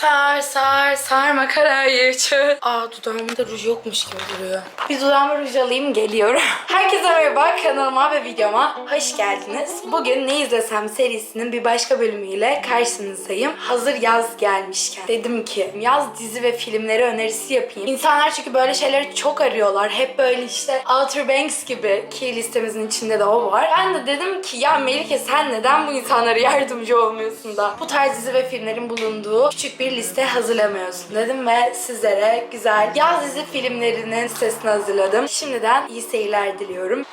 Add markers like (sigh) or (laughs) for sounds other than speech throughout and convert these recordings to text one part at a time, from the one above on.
Sar sar sarma karayı çöz. Aa dudağımda ruj yokmuş gibi duruyor. Bir dudağıma ruj alayım geliyorum. (laughs) Herkese merhaba kanalıma ve videoma hoş geldiniz. Bugün Ne İzlesem serisinin bir başka bölümüyle karşınızdayım. Hazır yaz gelmişken dedim ki yaz dizi ve filmleri önerisi yapayım. İnsanlar çünkü böyle şeyleri çok arıyorlar. Hep böyle işte Outer Banks gibi ki listemizin içinde de o var. Ben de dedim ki ya Melike sen neden bu insanlara yardımcı olmuyorsun da bu tarz dizi ve filmlerin bulunduğu küçük bir liste hazırlamıyorsun dedim ve sizlere güzel yaz dizi filmlerinin listesini hazırladım. Şimdiden iyi seyirler diliyorum.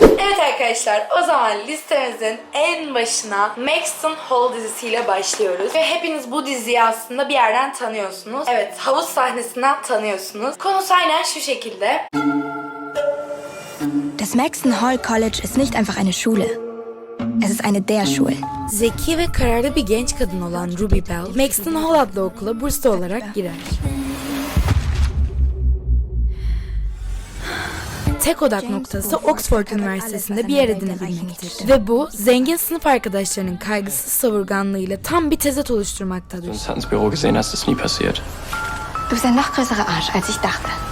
Evet arkadaşlar o zaman listemizin en başına Maxton Hall dizisiyle başlıyoruz. Ve hepiniz bu diziyi aslında bir yerden tanıyorsunuz. Evet havuz sahnesinden tanıyorsunuz. Konusu aynen şu şekilde. Das Maxton Hall College ist nicht einfach eine Schule. Es ist eine der Schule. Zeki ve kararlı bir genç kadın olan Ruby Bell, Maxton Hall adlı okula burslu olarak girer. Tek odak noktası Oxford Üniversitesi'nde bir yer edinebilmektir. Ve bu, zengin sınıf arkadaşlarının kaygısız savurganlığıyla tam bir tezat oluşturmaktadır. ins Hansbüro gesehen hast, ist nie passiert. Du bist ein noch größerer Arsch, als ich dachte.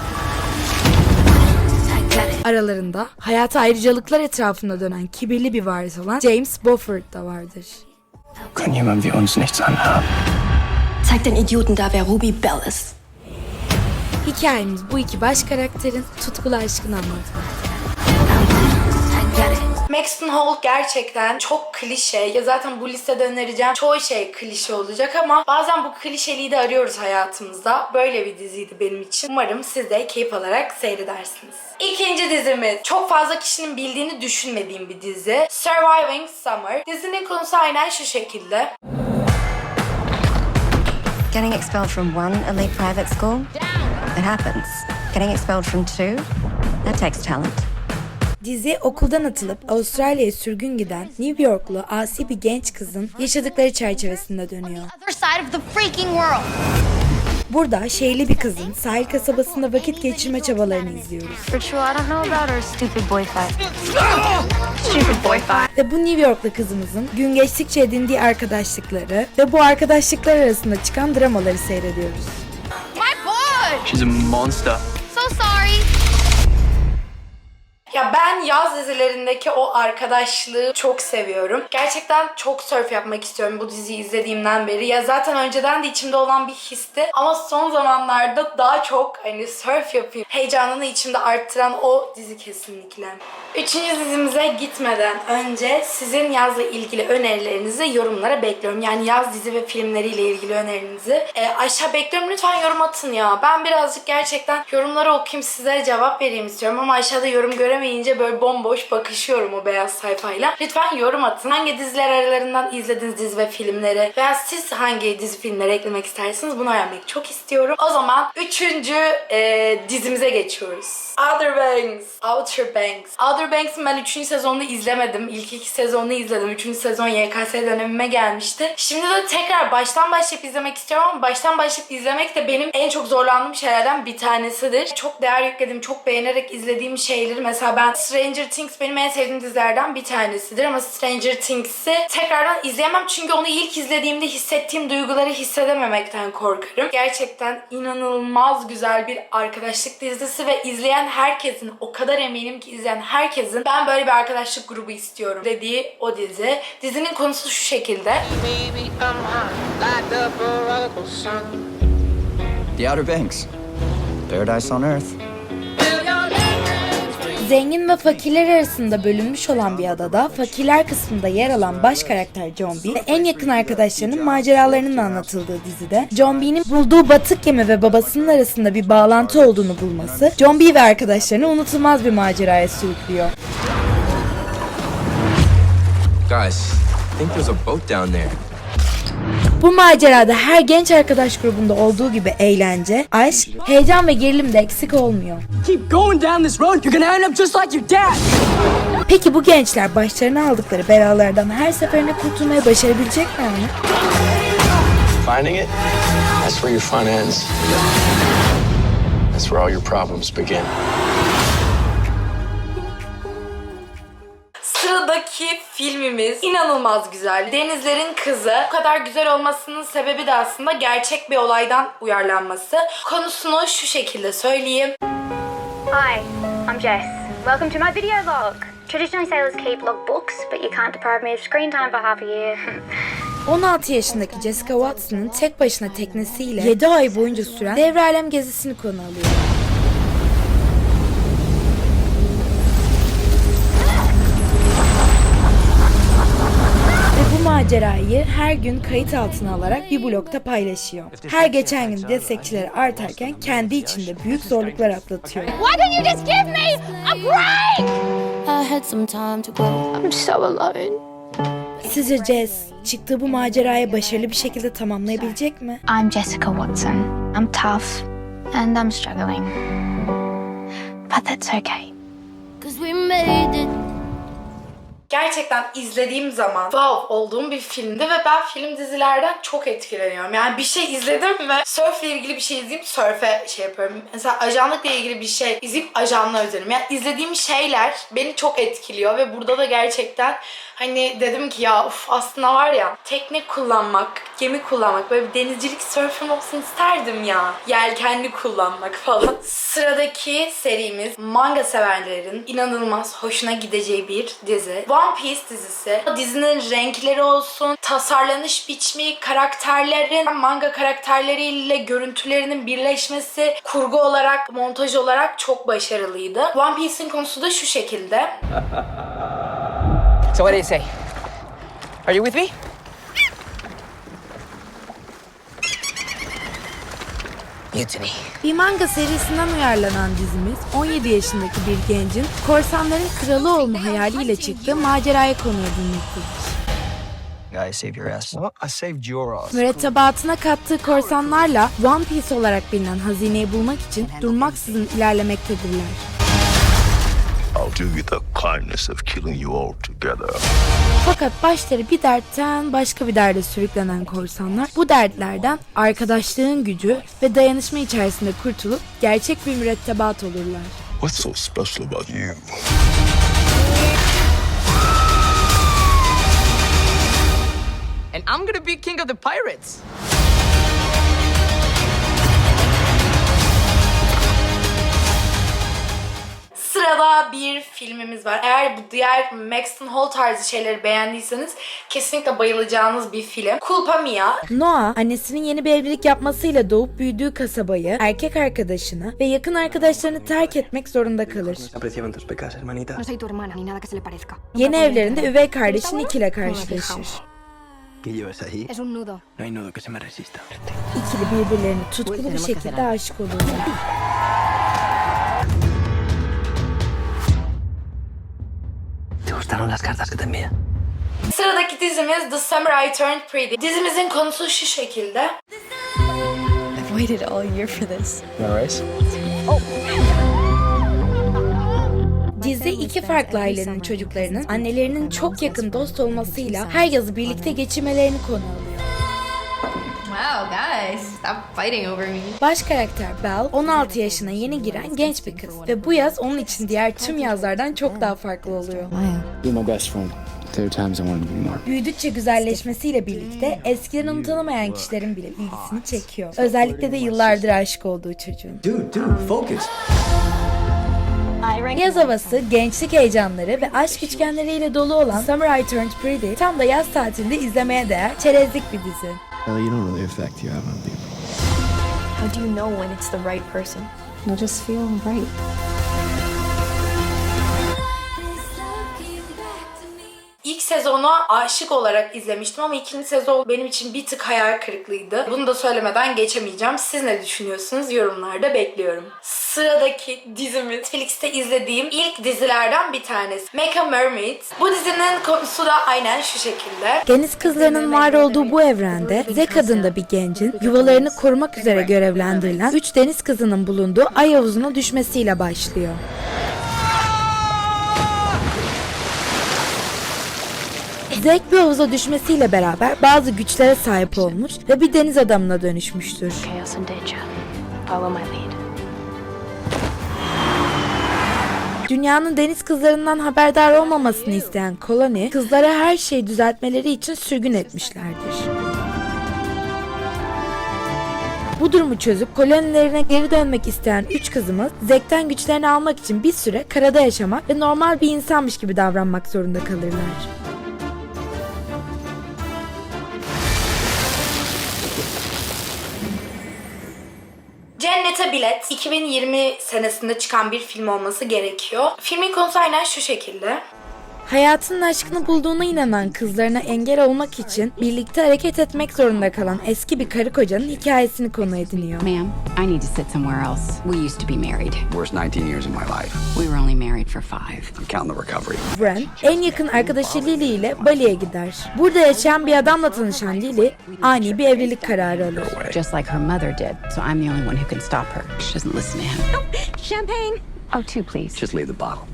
Aralarında hayatı ayrıcalıklar etrafında dönen kibirli bir varis olan James Beaufort da vardır. Können jemand wie uns nichts anhaben? Zeig den Idioten da, wer Ruby Bell ist. Hikayemiz bu iki baş karakterin tutkulu aşkını anlatmaktadır. Maxton Hall gerçekten çok klişe. Ya zaten bu listede önereceğim çoğu şey klişe olacak ama bazen bu klişeliği de arıyoruz hayatımızda. Böyle bir diziydi benim için. Umarım siz de keyif alarak seyredersiniz. İkinci dizimiz çok fazla kişinin bildiğini düşünmediğim bir dizi. Surviving Summer. Dizinin konusu aynen şu şekilde. Getting expelled from one elite private school? It happens. Getting expelled from two? That takes talent. Dizi okuldan atılıp Avustralya'ya sürgün giden New Yorklu asi bir genç kızın yaşadıkları çerçevesinde dönüyor. Burada şehirli bir kızın sahil kasabasında vakit geçirme çabalarını izliyoruz. Ve bu New Yorklu kızımızın gün geçtikçe edindiği arkadaşlıkları ve bu arkadaşlıklar arasında çıkan dramaları seyrediyoruz. My boy! She's a monster. So sorry. Ya ben yaz dizilerindeki o arkadaşlığı çok seviyorum. Gerçekten çok surf yapmak istiyorum bu diziyi izlediğimden beri. Ya zaten önceden de içimde olan bir histi. Ama son zamanlarda daha çok hani surf yapayım. Heyecanını içimde arttıran o dizi kesinlikle. Üçüncü dizimize gitmeden önce sizin yazla ilgili önerilerinizi yorumlara bekliyorum. Yani yaz dizi ve filmleriyle ilgili önerinizi. Ee, aşağı bekliyorum. Lütfen yorum atın ya. Ben birazcık gerçekten yorumları okuyayım sizlere cevap vereyim istiyorum. Ama aşağıda yorum göremeyince böyle bomboş bakışıyorum o beyaz sayfayla. Lütfen yorum atın. Hangi diziler aralarından izlediğiniz dizi ve filmleri veya siz hangi dizi filmleri eklemek istersiniz bunu öğrenmek çok istiyorum. O zaman üçüncü e, dizimize geçiyoruz. Outer Banks. Outer Banks. Outer Banks'ın ben 3. sezonunu izlemedim. İlk iki sezonunu izledim. 3. sezon YKS dönemime gelmişti. Şimdi de tekrar baştan başlayıp izlemek istiyorum ama baştan başlayıp izlemek de benim en çok zorlandığım şeylerden bir tanesidir. Çok değer yükledim, çok beğenerek izlediğim şeyleri mesela ben Stranger Things benim en sevdiğim dizilerden bir tanesidir ama Stranger Things'i tekrardan izleyemem çünkü onu ilk izlediğimde hissettiğim duyguları hissedememekten korkarım. Gerçekten inanılmaz güzel bir arkadaşlık dizisi ve izleyen herkesin o kadar eminim ki izleyen herkesin ben böyle bir arkadaşlık grubu istiyorum dediği o dizi. Dizinin konusu şu şekilde. The Outer Banks. Paradise on Earth. Zengin ve fakirler arasında bölünmüş olan bir adada fakirler kısmında yer alan baş karakter John B ve en yakın arkadaşlarının maceralarının anlatıldığı dizide John B'nin bulduğu batık gemi ve babasının arasında bir bağlantı olduğunu bulması John B ve arkadaşlarını unutulmaz bir maceraya sürüklüyor. Guys, I think there's a boat down there. Bu macerada her genç arkadaş grubunda olduğu gibi eğlence, aşk, heyecan ve gerilim de eksik olmuyor. Keep going down this road, you're gonna end up just like your dad. Peki bu gençler başlarına aldıkları belalardan her seferinde kurtulmaya başarabilecekler mi? Finding it, that's where your fun ends. That's where all your problems begin. Sıradaki filmimiz inanılmaz güzel. Denizlerin Kızı. Bu kadar güzel olmasının sebebi de aslında gerçek bir olaydan uyarlanması. Konusunu şu şekilde söyleyeyim. Hi, I'm Jess. Welcome to my video log. Traditionally, sailors keep logbooks, but you can't deprive me of screen time for half a year. (laughs) 16 yaşındaki Jessica Watson'ın tek başına teknesiyle 7 ay boyunca süren devre alem gezisini konu alıyor. Macerayı her gün kayıt altına alarak bir blogda paylaşıyor. Her geçen gün destekçileri artarken kendi içinde büyük zorluklar atlatıyor. Why don't you just give me a break? I had some time to grow. I'm so alone. Sizce Jess çıktığı bu macerayı başarılı bir şekilde tamamlayabilecek mi? I'm Jessica Watson. I'm tough and I'm struggling. But that's okay. Cause we made it. Gerçekten izlediğim zaman wow olduğum bir filmdi ve ben film dizilerden çok etkileniyorum. Yani bir şey izledim mi surfle ilgili bir şey izleyip surfe şey yapıyorum. Mesela ajanlıkla ilgili bir şey izleyip ajanla özlerim. Yani izlediğim şeyler beni çok etkiliyor ve burada da gerçekten hani dedim ki ya uf aslında var ya tekne kullanmak, gemi kullanmak böyle bir denizcilik surfim olsun isterdim ya. Yelkenli kullanmak falan. Sıradaki serimiz manga severlerin inanılmaz hoşuna gideceği bir dizi. One Piece dizisi. Dizinin renkleri olsun, tasarlanış biçimi, karakterlerin manga karakterleriyle görüntülerinin birleşmesi, kurgu olarak, montaj olarak çok başarılıydı. One Piece'in konusu da şu şekilde. (laughs) So what do you say? Are you with me? Mutiny. Bir manga serisinden uyarlanan dizimiz 17 yaşındaki bir gencin korsanların kralı olma hayaliyle çıktığı maceraya konu edilmektedir. Guy, save your ass. I saved your ass. Mürettebatına kattığı korsanlarla One Piece olarak bilinen hazineyi bulmak için durmaksızın ilerlemektedirler. Do you the kindness of killing you all together. Fakat başları bir dertten başka bir derde sürüklenen korsanlar bu dertlerden arkadaşlığın gücü ve dayanışma içerisinde kurtulup gerçek bir mürettebat olurlar. What's so special about you? And I'm gonna be king of the pirates. Sırada bir filmimiz var. Eğer bu diğer Maxton Hall tarzı şeyleri beğendiyseniz kesinlikle bayılacağınız bir film. Culpa Mia. Noah annesinin yeni bir evlilik yapmasıyla doğup büyüdüğü kasabayı, erkek arkadaşını ve yakın arkadaşlarını terk etmek zorunda kalır. Que. Yeni evlerinde üvey kardeşi Nick ile karşılaşır. ¿Qué llevas ahí? Es un nudo. No hay nudo que se me resista. İkili birbirlerine tutkulu bir şekilde aşık olurlar. ¿Te gustaron las cartas que te? Sıradaki dizimiz The Summer I Turned Pretty. Dizimizin konusu şu şekilde. I've waited all year for this. Nice. Dizi iki farklı ailenin çocuklarının annelerinin çok yakın dost olmasıyla her yazı birlikte geçirmelerini konu alıyor. Wow, guys, stop fighting over me. Baş karakter Belle 16 yaşına yeni giren genç bir kız ve bu yaz onun için diğer tüm yazlardan çok daha farklı oluyor. You're my best friend. There are times I wanted to be more. Büyüdükçe güzelleşmesiyle birlikte eskiden unutanamayan kişilerin bile ilgisini çekiyor. Özellikle de yıllardır aşık olduğu çocuğun. Dude, dude, focus. Yaz havası, gençlik heyecanları ve aşk üçgenleriyle dolu olan Summer I Turned Pretty tam da yaz tatilinde izlemeye değer çerezlik bir dizi. Well, you don't know the effect you have on people. How do you know when it's the right person? You'll just feel right. İlk sezonu aşık olarak izlemiştim ama ikinci sezon benim için bir tık hayal kırıklığıydı. Bunu da söylemeden geçemeyeceğim. Siz ne düşünüyorsunuz? Yorumlarda bekliyorum. Sıradaki dizimiz Netflix'te izlediğim ilk dizilerden bir tanesi. Make a Mermaid. Bu dizinin konusu da aynen şu şekilde. Deniz kızlarının var olduğu bu evrende Zek adında bir gencin yuvalarını korumak üzere görevlendirilen 3 deniz kızının bulunduğu ay havuzuna düşmesiyle başlıyor. Zek bir havuza düşmesiyle beraber bazı güçlere sahip olmuş ve bir deniz adamına dönüşmüştür. Chaos and danger. Follow my lead. Dünyanın deniz kızlarından haberdar olmamasını isteyen koloni, kızlara her şeyi düzeltmeleri için sürgün etmişlerdir. Bu durumu çözüp kolonilerine geri dönmek isteyen üç kızımız Zek'ten güçlerini almak için bir süre karada yaşamak ve normal bir insanmış gibi davranmak zorunda kalırlar. Bilet 2020 senesinde çıkan bir film olması gerekiyor. Filmin konusu aynen şu şekilde. Hayatının aşkını bulduğuna inanan kızlarına engel olmak için birlikte hareket etmek zorunda kalan eski bir karı kocanın hikayesini konu ediniyor. Ma'am, I need to sit somewhere else. We used to be married. Worst 19 years of my life. We were only married for five. I'm counting the recovery. Bren, en yakın arkadaşı Lily ile Bali'ye gider. Burada yaşayan bir adamla tanışan Lily, ani bir evlilik kararı alır. Just like her mother did, so I'm the only one who can stop her. She doesn't listen to him. Champagne. Oh, two, please. Just leave the bottle.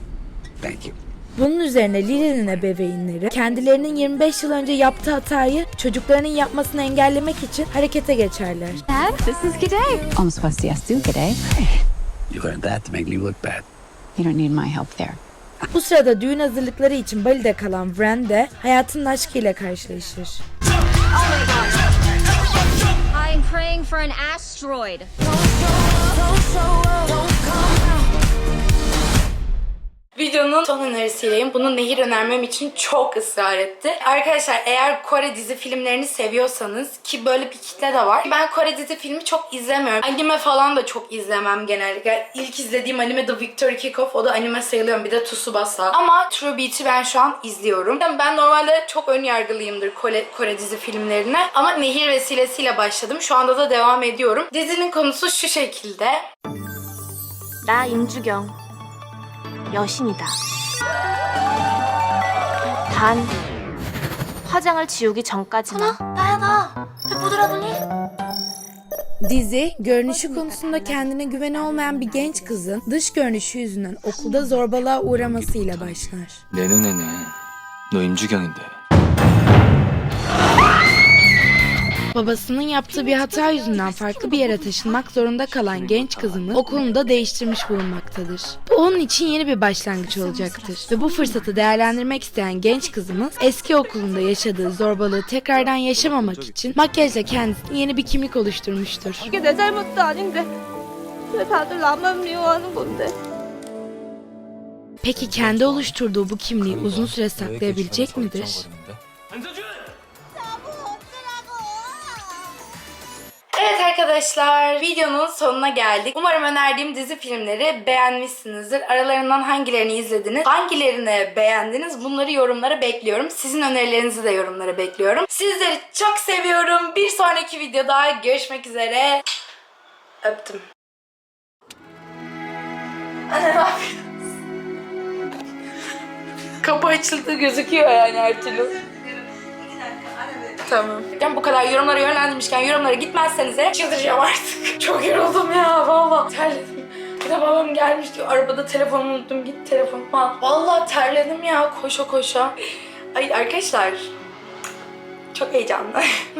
Thank you. Bunun üzerine Lily'nin ebeveynleri kendilerinin 25 yıl önce yaptığı hatayı çocuklarının yapmasını engellemek için harekete geçerler. Dad, this is G'day. Almost supposed to yes, do today. You learned that to make me look bad. You don't need my help there. Bu sırada düğün hazırlıkları için Bali'de kalan Bren de hayatının aşkıyla karşılaşır. I'm praying for an asteroid. Videonun son önerisiyleyim. Bunu Nehir önermem için çok ısrar etti. Arkadaşlar eğer Kore dizi filmlerini seviyorsanız ki böyle bir kitle de var. Ben Kore dizi filmi çok izlemiyorum. Anime falan da çok izlemem genellikle. Yani ilk izlediğim anime The Victor Kickoff. O da anime sayılıyor. Bir de Tsubasa. Ama True Beat'i ben şu an izliyorum. Yani ben normalde çok ön yargılıyımdır Kore, Kore dizi filmlerine. Ama Nehir vesilesiyle başladım. Şu anda da devam ediyorum. Dizinin konusu şu şekilde. Ben İmci Göng. 여신이다. 단 화장을 지우기 전까지만. 나야 나. 왜 부드러우니? Dizi, görünüşü konusunda kendine güveni olmayan bir genç kızın dış görünüşü yüzünden okulda zorbalığa uğramasıyla başlar. 내 눈에는 너 임주경인데. Babasının yaptığı bir hata yüzünden farklı bir yere taşınmak zorunda kalan genç kızımız okulunu da değiştirmiş bulunmaktadır. Bu onun için yeni bir başlangıç olacaktır. Ve bu fırsatı değerlendirmek isteyen genç kızımız eski okulunda yaşadığı zorbalığı tekrardan yaşamamak için makyajla kendisine yeni bir kimlik oluşturmuştur. 이게 내 잘못도 아닌데 왜 다들 나만 미워하는 건데? Peki kendi oluşturduğu bu kimliği uzun süre saklayabilecek midir? Arkadaşlar videonun sonuna geldik. Umarım önerdiğim dizi filmleri beğenmişsinizdir. Aralarından hangilerini izlediniz? Hangilerini beğendiniz? Bunları yorumlara bekliyorum. Sizin önerilerinizi de yorumlara bekliyorum. Sizleri çok seviyorum. Bir sonraki videoda görüşmek üzere. Öptüm. Anne ne yapıyorsun? Kapı açıldı gözüküyor yani her türlü. Tamam. Ben bu kadar yorumlara yönlendirmişken yorumlara gitmezseniz de çıldıracağım artık. (laughs) Çok yoruldum ya valla. Terledim. Bir de babam gelmiş diyor. Arabada telefonumu unuttum. Git telefonumu al. Valla terledim ya koşa koşa. Ay arkadaşlar. Çok heyecanlı. (laughs)